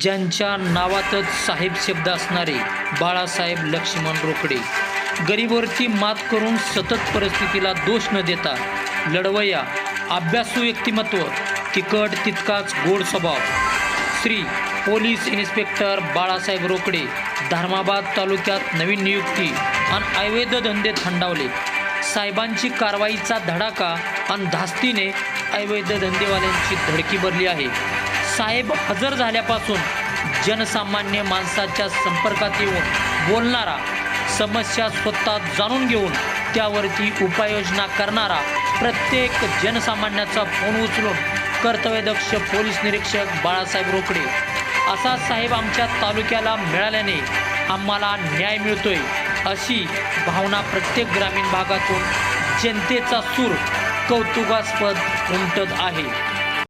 ज्यांच्या नावातच साहेब शब्द असणारे बाळासाहेब लक्ष्मण रोकडे. गरीबवरची मात करून सतत परिस्थितीला दोष न देता लढवया अभ्यासू व्यक्तिमत्व तिकट तितकाच गोड स्वभाव. श्री पोलीस इन्स्पेक्टर बाळासाहेब रोकडे धर्माबाद तालुक्यात नवीन नियुक्ती आणि अवैध धंदे थंडावले. साहेबांची कारवाईचा धडाका आणि धास्तीने अवैध धंदेवाल्यांची धडकी भरली आहे. साहेब हजर झाल्यापासून जनसामान्य माणसाच्या संपर्कात येऊन बोलणारा समस्या स्वतः जाणून घेऊन त्यावरती उपाययोजना करणारा प्रत्येक जनसामान्याचा फोन उचलून कर्तव्यदक्ष पोलीस निरीक्षक बाळासाहेब रोकडे. असा साहेब आमच्या तालुक्याला मिळाल्याने आम्हाला न्याय मिळतोय अशी भावना प्रत्येक ग्रामीण भागातून जनतेचा सूर कौतुकास्पद उमटत आहे.